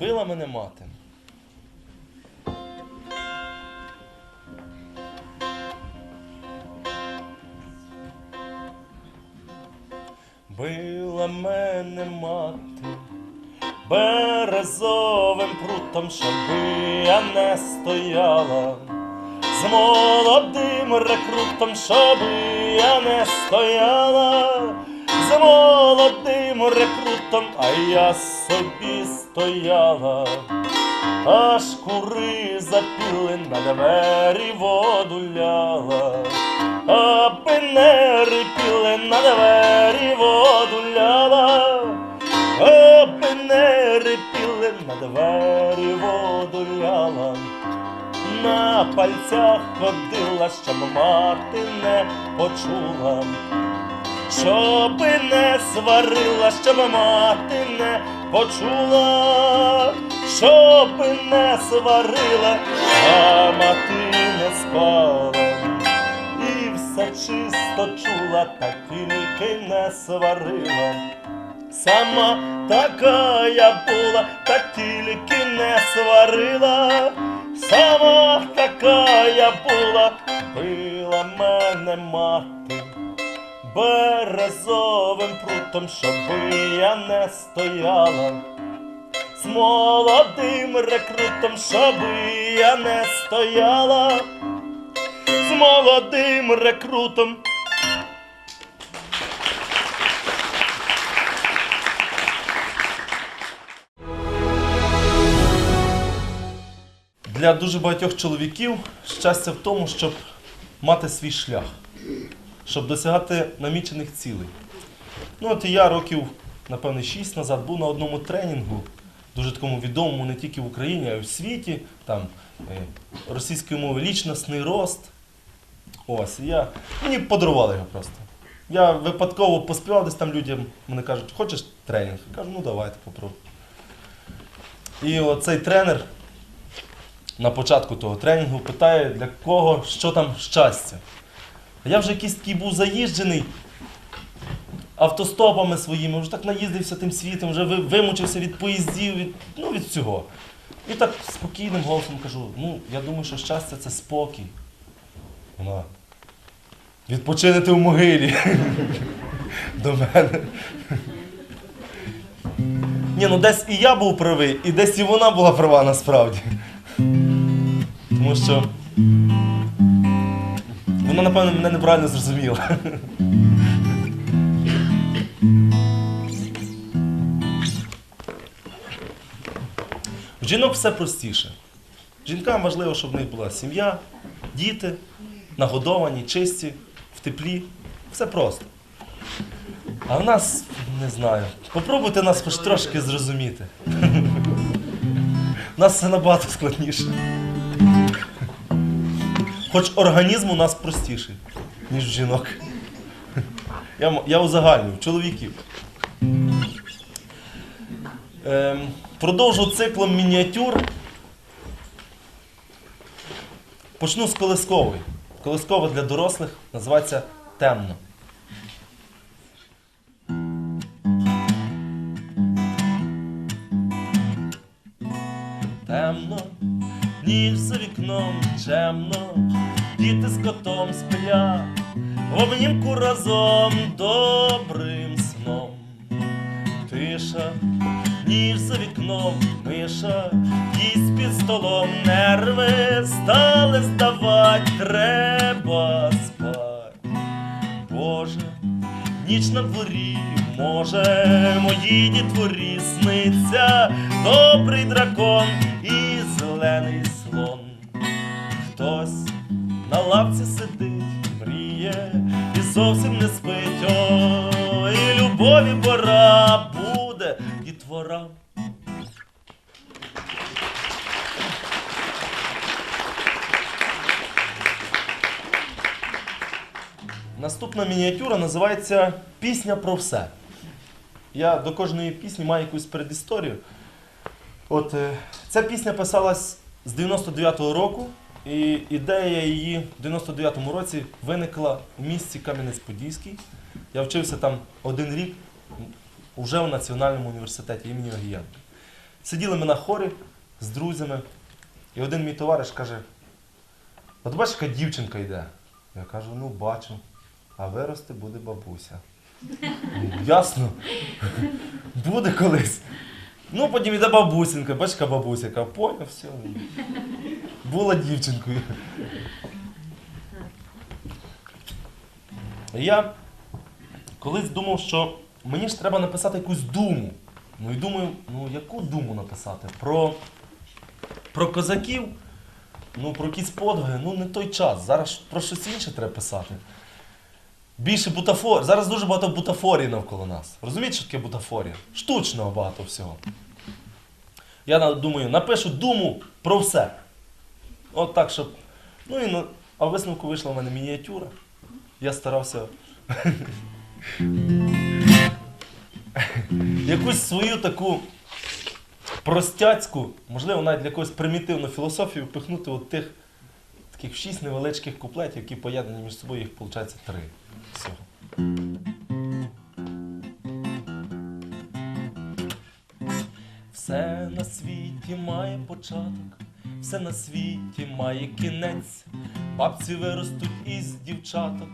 Била мене мати. Била мене мати березовим прутом, щоби я не стояла. З молодим рекрутом, щоби я не стояла, з молодим рекрутом, а я собі стояла, аж кури запіли на двері воду ляла, аби не рипіли на двері воду ляла, аби не рипіли на двері воду ляла. На пальцях ходила, щоб мати не почула, щоби не сварила, щоб мати не почула, щоби не сварила, а мати не спала. І все чисто чула, та тільки не сварила. Сама така я була, та тільки не сварила. Сама така я була, била мене мати березовим прутом, щоби я не стояла. З молодим рекрутом, щоби я не стояла. З молодим рекрутом. Для дуже багатьох чоловіків щастя в тому, щоб мати свій шлях, щоб досягати намічених цілей. Ну, от і я років, напевне, 6 назад був на одному тренінгу, дуже такому відомому не тільки в Україні, а й у світі. Там е, російською мовою лічностний рост. Ось, я, мені подарували його просто. Я випадково поспівав десь там людям, мене кажуть, хочеш тренінг? Я кажу, ну давайте попробуй. І оцей тренер на початку того тренінгу питає, для кого що там щастя. А я вже якийсь був заїжджений автостопами своїми, вже так наїздився тим світом, вже вимучився від поїздів, від, ну, від всього. І так спокійним голосом кажу: ну, я думаю, що щастя це спокій. Вона. Відпочинити в могилі. До мене. Ні, ну десь і я був правий, і десь і вона була права насправді. Тому що вона, напевно, мене неправильно зрозуміла. У жінок все простіше. Жінкам важливо, щоб в них була сім'я, діти, нагодовані, чисті, в теплі. Все просто. А в нас не знаю. Попробуйте нас хоч трошки зрозуміти. У нас все набагато складніше. Хоч організм у нас простіший, ніж жінок. Я, я узагальнюю, чоловіків. Ем, продовжу циклом мініатюр. Почну з колискової. Колискова для дорослих називається темно. Темно, ніч за вікном чемно, з сплять, в обнімку разом добрим сном. Тиша, ніж за вікном миша, їсть під столом нерви стали здавать, треба спать. Боже, ніч на дворі, може, моїй дітворі сниться добрий дракон і зелений слон. Хтось на лавці зовсім не спить. Ой, і любові пора буде дітвора. Наступна мініатюра називається Пісня про все. Я до кожної пісні маю якусь передісторію. От е, ця пісня писалась з 99-го року, і ідея її в 99-му році виникла у місті Кам'янець-Подільський. Я вчився там один рік вже в Національному університеті імені Огієнка. Сиділи ми на хорі з друзями, і один мій товариш каже: от бачиш, яка дівчинка йде. Я кажу, ну бачу, а вирости буде бабуся. «Ну, Ясно. Буде колись. Ну, потім іде бабусінка, бачиш, яка бабуся, яка поняв, все. Була дівчинкою. Я колись думав, що мені ж треба написати якусь думу. Ну і думаю, ну яку думу написати? Про, про козаків, ну про якісь подвиги, ну не той час. Зараз про щось інше треба писати. Більше бутафор. Зараз дуже багато бутафорії навколо нас. Розумієте, що таке бутафорія? Штучного багато всього. Я думаю, напишу думу про все. От так, щоб. Ну і на... а висновку вийшла в мене мініатюра. Я старався якусь свою таку простяцьку, можливо, навіть для якогось примітивну філософію впихнути от тих таких шість невеличких куплетів, які поєднані між собою, їх виходить три. Всього. На світі має початок, все на світі має кінець. Бабці виростуть із дівчаток,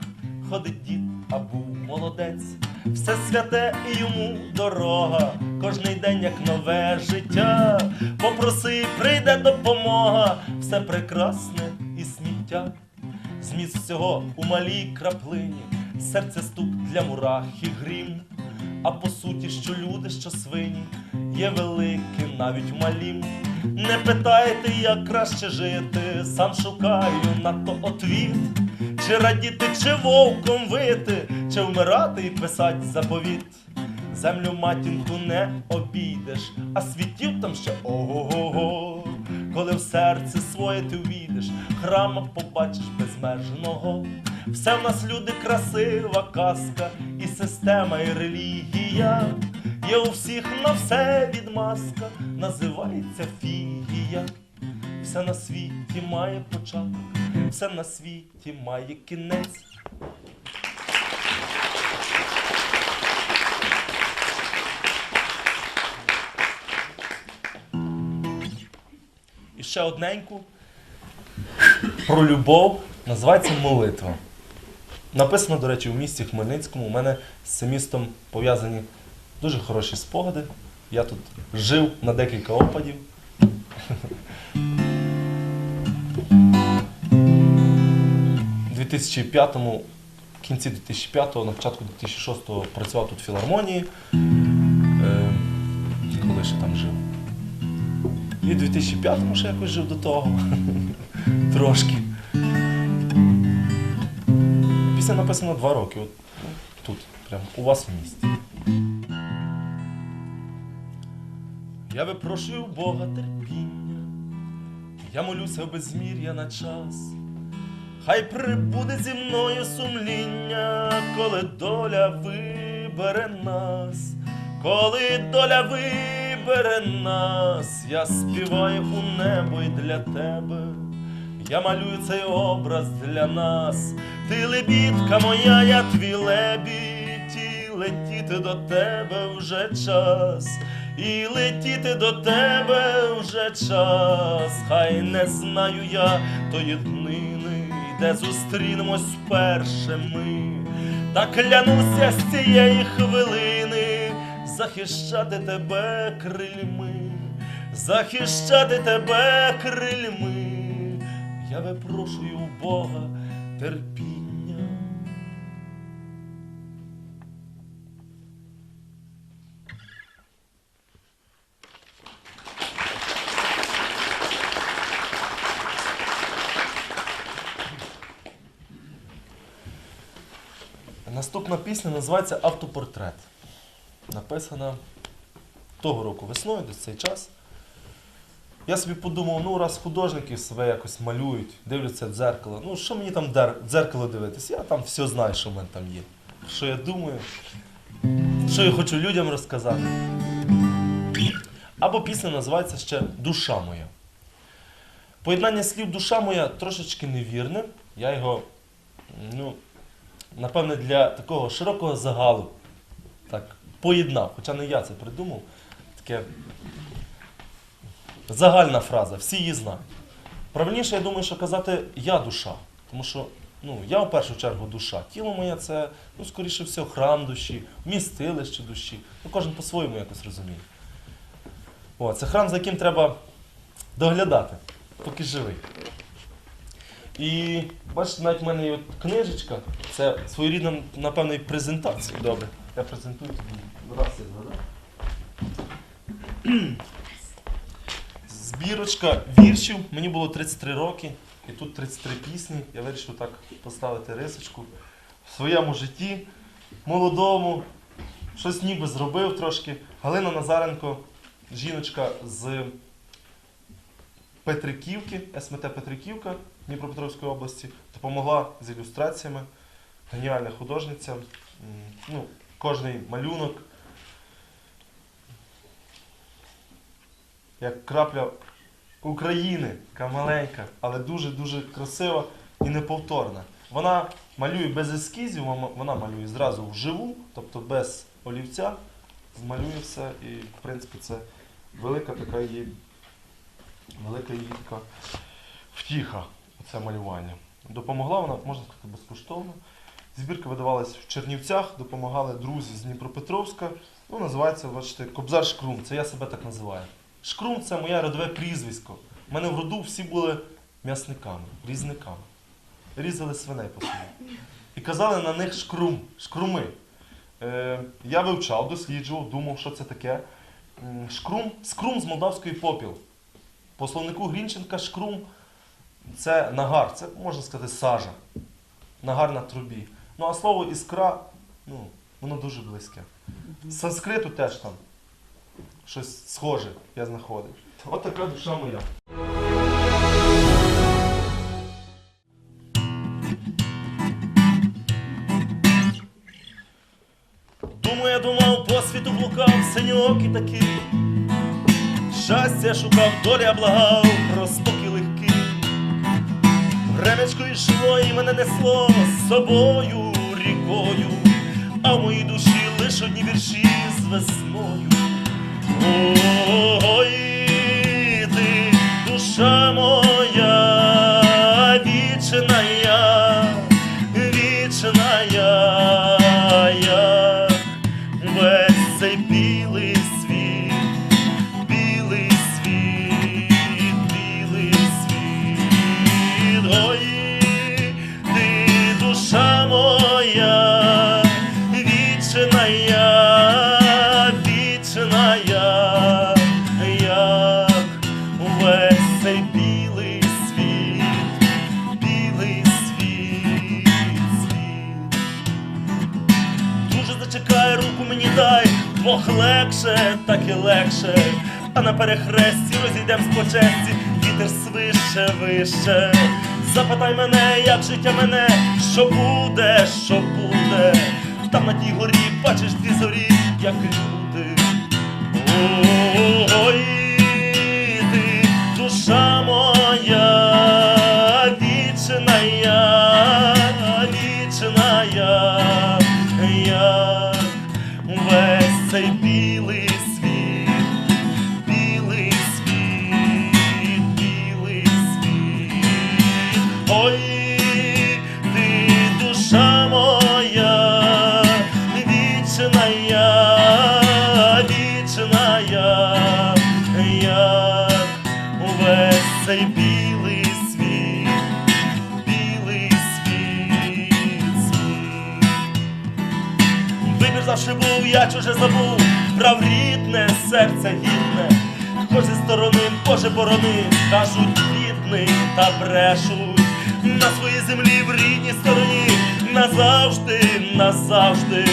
ходить дід, а був молодець. Все святе і йому дорога, кожний день як нове життя. Попроси, прийде допомога, все прекрасне і сміття. Зміст всього у малій краплині, серце стук для мурах і грім. А по суті, що люди, що свині, є великі навіть в малім. Не питайте, як краще жити, сам шукаю на то отвіт. Чи радіти, чи вовком вити, чи вмирати і писать заповіт. Землю матінку не обійдеш, а світів там ще ого-го. Коли в серце своє ти увійдеш, храма побачиш безмежного. Все в нас люди красива казка, і система, і релігія. Є у всіх на все відмазка, називається фігія. Все на світі має початок, все на світі має кінець. І ще одненьку про любов називається молитва. Написано, до речі, у місті Хмельницькому. У мене з цим містом пов'язані дуже хороші спогади. Я тут жив на декілька опадів. У 2005-му, в кінці 2005-го, на початку 2006-го працював тут в філармонії, е, коли ще там жив. І в 2005-му ще якось жив до того. Трошки. Пісня написана два роки. От, тут, прямо у вас в місті. Я випрошую у Бога терпіння, я молюся безмір'я на час. Хай прибуде зі мною сумління, коли доля вибере нас, коли доля вибере нас, я співаю у небо й для тебе. Я малюю цей образ для нас. Ти лебідка моя, я твій лебідь, летіти до тебе вже час, і летіти до тебе вже час. Хай не знаю я тої днини, де зустрінемось вперше ми. Та клянуся з цієї хвилини захищати тебе крильми, захищати тебе крильми. Я випрошую у Бога терпіння. Наступна пісня називається Автопортрет. Написана того року весною, десь цей час. Я собі подумав, ну раз художники себе якось малюють, дивляться в дзеркало. Ну що мені там дзеркало дивитись? Я там все знаю, що в мене там є. Що я думаю, що я хочу людям розказати. Або пісня називається ще Душа моя. Поєднання слів душа моя трошечки невірне. Я його, ну, напевне, для такого широкого загалу так поєднав. Хоча не я це придумав. Таке загальна фраза, всі її знають. Правильніше, я думаю, що казати я душа. Тому що ну, я в першу чергу душа. Тіло моє це, ну, скоріше всього, храм душі, містилище душі. Ну, кожен по-своєму якось розуміє. О, це храм, за яким треба доглядати, поки живий. І бачите, навіть в мене є от книжечка, це своєрідна, напевно, і презентація. Добре. Я презентую тобі. Раз я згадав. Збірочка віршів. Мені було 33 роки, і тут 33 пісні. Я вирішив так поставити рисочку в своєму житті, молодому, щось ніби зробив трошки. Галина Назаренко, жіночка з Петриківки, СМТ Петриківка Дніпропетровської області, допомогла з ілюстраціями. Геніальна художниця. Ну, кожний малюнок. Як крапля України, така маленька, але дуже-дуже красива і неповторна. Вона малює без ескізів, вона- малює зразу вживу, тобто без олівця, змалює все. І, в принципі, це велика така її, велика її така втіха, це малювання. Допомогла вона, можна сказати, безкоштовно. Збірка видавалась в Чернівцях, допомагали друзі з Дніпропетровська. Ну, називається, бачите, Кобзар Шкрум. Це я себе так називаю. Шкрум це моє родове прізвисько. У мене в роду всі були м'ясниками, різниками. Різали свиней по селі. І казали на них шкрум, шкруми. Е, я вивчав, досліджував, думав, що це таке. Шкрум, скрум з молдавської попіл. По словнику Грінченка шкрум це нагар, це можна сказати сажа. Нагар на трубі. Ну а слово іскра, ну, воно дуже близьке. Санскриту теж там щось схоже я знаходив. От така душа моя. Думаю, я думав, по світу блукав, синьокі такі. Щастя шукав, доля благав, просток і легкий. Времечко йшло і мене несло з собою рікою, а в моїй душі лиш одні вірші з весною. Ой, ти, душа моя, вічна легше, так і легше. А на перехресті розійдем з почесті, вітер свише, вище. Запитай мене, як життя мене, що буде, що буде. Там на тій горі бачиш ті зорі, як забув, прав рідне, серце гідне, зі сторони, Боже борони, кажуть бідний та брешуть. На своїй землі в рідній стороні. Назавжди, назавжди,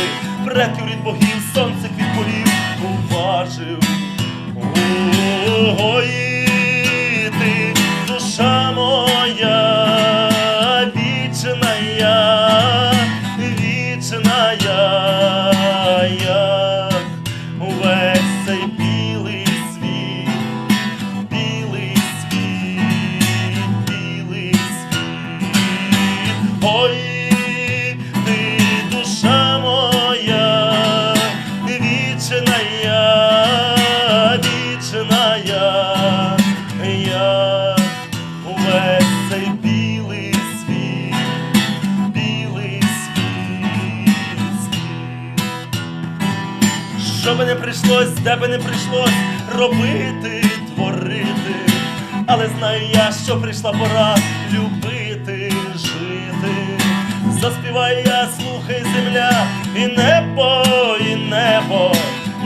предків рід богів, сонце квіт полів. Побачив. Ой, душа моя, вічна я, прийшлось, де би не прийшлось робити, творити. Але знаю я, що прийшла пора любити, жити. Заспіваю я, слухай земля, і небо, і небо.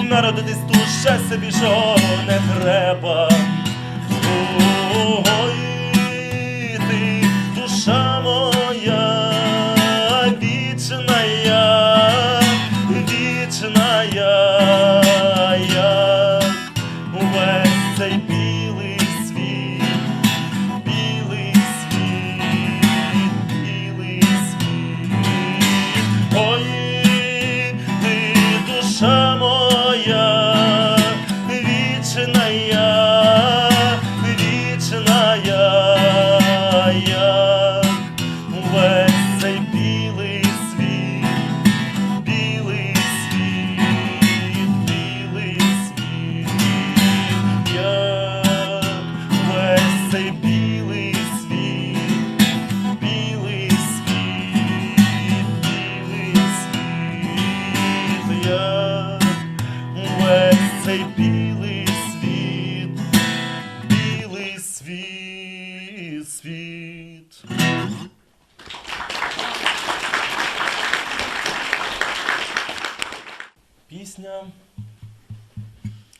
Народитись тут щастя більшого не треба. Ой,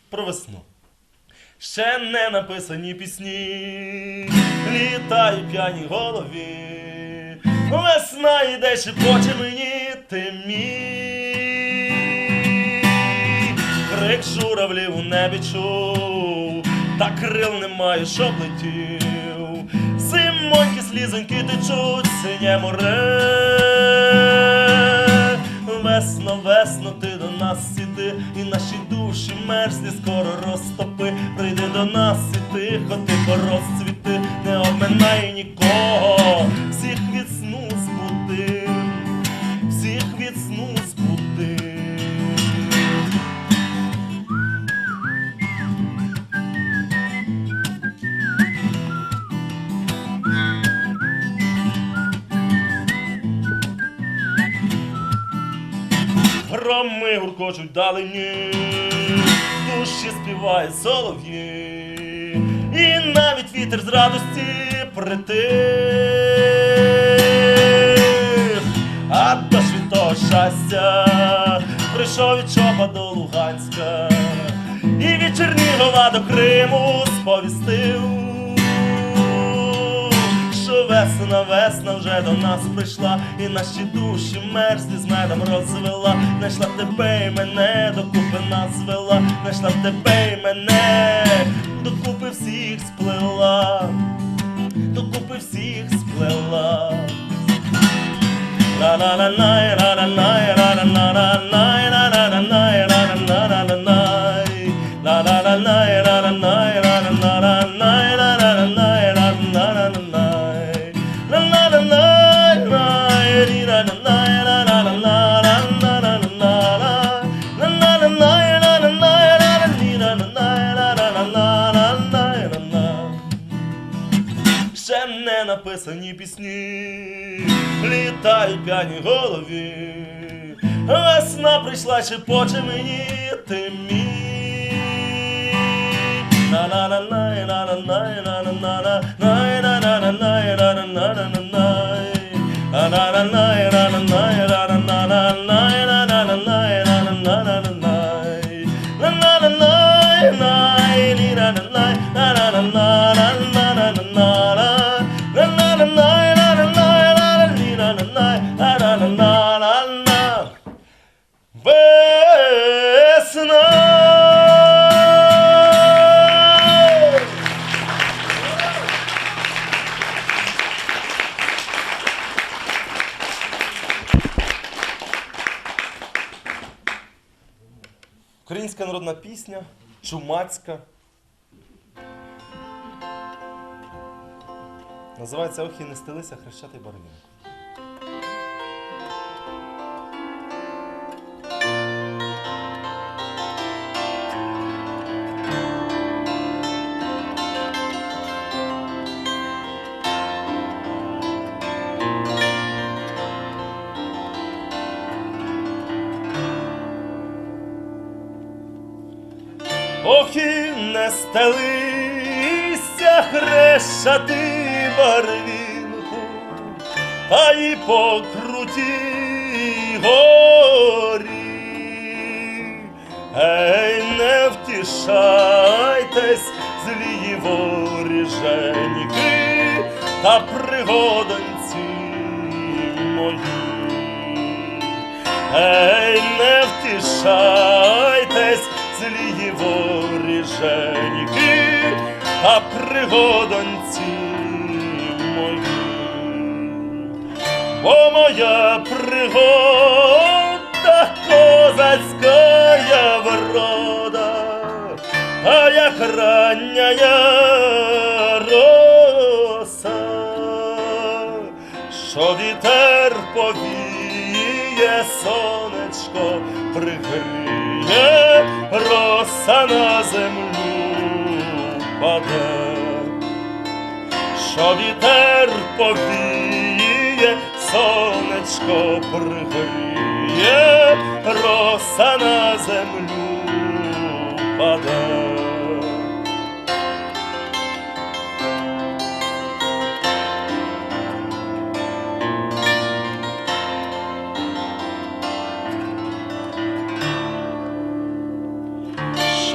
про весну. Ще не написані пісні, літають п'яні голові. Весна йде, шепоче мені ти мій. Крик журавлів у небі чув, та крил немає, щоб летів. Зимонькі слізоньки течуть, синє море. Весно, весно, ти до нас іди, і наші душі мерзлі скоро розтопи. Прийди до нас і тихо, тихо розцвіти, не обминай нікого, всіх від сну Громи гуркочуть вдалині, душі співає солов'ї, і навіть вітер з радості притих, а до святого щастя прийшов від Чопа до Луганська, і від Чернігова до Криму сповістив весна, весна вже до нас прийшла, і наші душі мерзлі з медом розвела, знайшла тебе і мене, докупи нас звела, знайшла тебе і мене, докупи всіх сплела, докупи всіх сплела. La літають п'яні голові. Весна прийшла, шепоче мені ти мій. на чумацька. Називається Ох не стелися хрещатий барвінок. Стелися хрещати барвінку, та й по горі. Ей, не втішайтесь, злії воріженьки та пригодонці мої. Ей, не втішайтесь, злії воріженьки та пригодонці мої. Бо моя пригода козацька врода, а як рання роса, що вітер повіє, сонечко пригріє, роса на землю паде що вітер повіє, сонечко пригріє, роса на землю паде.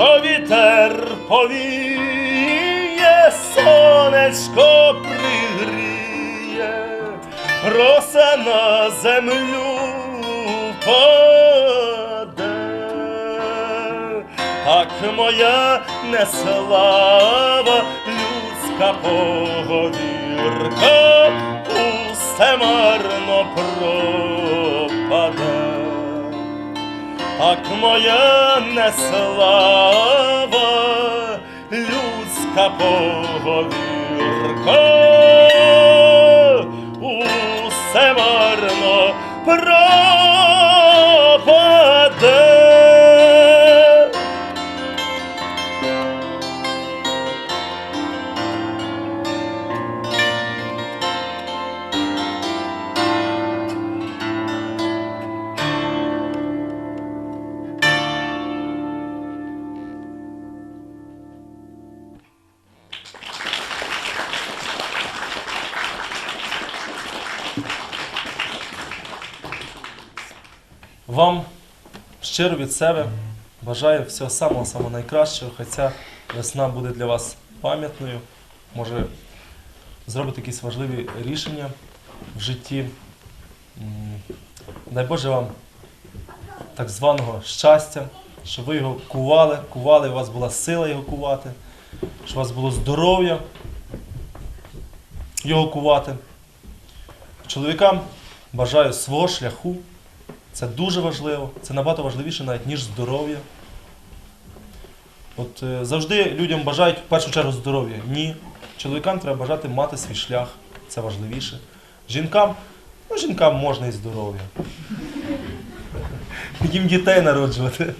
Що вітер повіє, сонечко пригріє, роса на землю паде, так моя неслава, людська поговірка, усе марно пропаде так моя неслава, людська поговірка, усе марно пропаде. Від себе бажаю всього самого самого найкращого. Хай ця весна буде для вас пам'ятною. Може зробити якісь важливі рішення в житті. Дай Боже вам так званого щастя, щоб ви його кували, кували, у вас була сила його кувати, щоб у вас було здоров'я його кувати. Чоловікам бажаю свого шляху. Це дуже важливо, це набагато важливіше навіть, ніж здоров'я. От е, завжди людям бажають в першу чергу здоров'я. Ні. Чоловікам треба бажати мати свій шлях, це важливіше. Жінкам, ну жінкам можна і здоров'я. Їм дітей народжувати.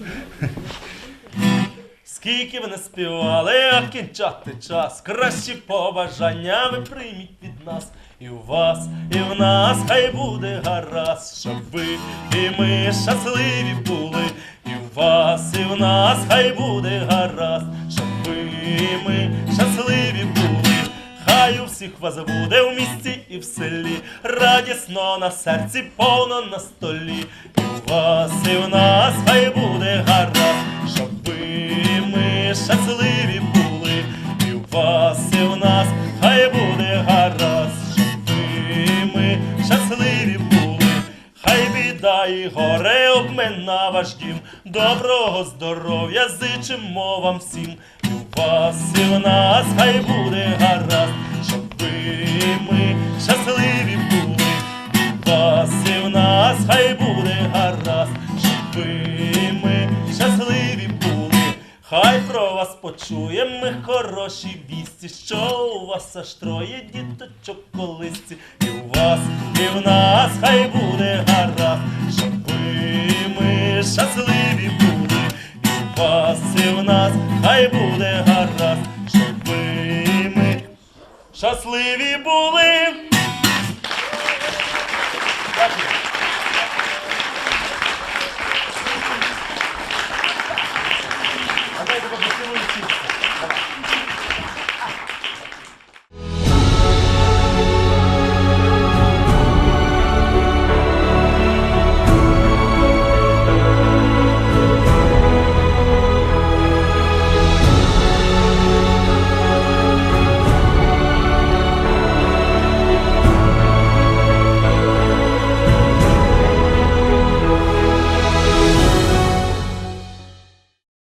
Скільки ви не співали, а кінчати час. Кращі побажання ви прийміть від нас. І у вас, і в нас хай буде гаразд, щоб ви і ми щасливі були. І у вас, і в нас хай буде гаразд, щоб ви і ми щасливі були. Хай у всіх вас буде в місті і в селі, радісно на серці, повно на столі. І у вас, і в нас хай буде гаразд, щоб ви і ми щасливі були. І у вас, і в нас хай буде гаразд, Хай біда і горе обмина ваш дім, доброго здоров'я зичимо вам всім. І у вас і в нас хай буде гаразд, щоб ви ми щасливі були. І у вас і в нас хай буде гаразд, щоб ви Хай про вас почуємо ми хороші вісті, що у вас аж троє діточок колисці. І у вас, і в нас хай буде гаразд, щоб ви ми щасливі були. І у вас, і в нас хай буде гаразд, щоб ви ми щасливі були.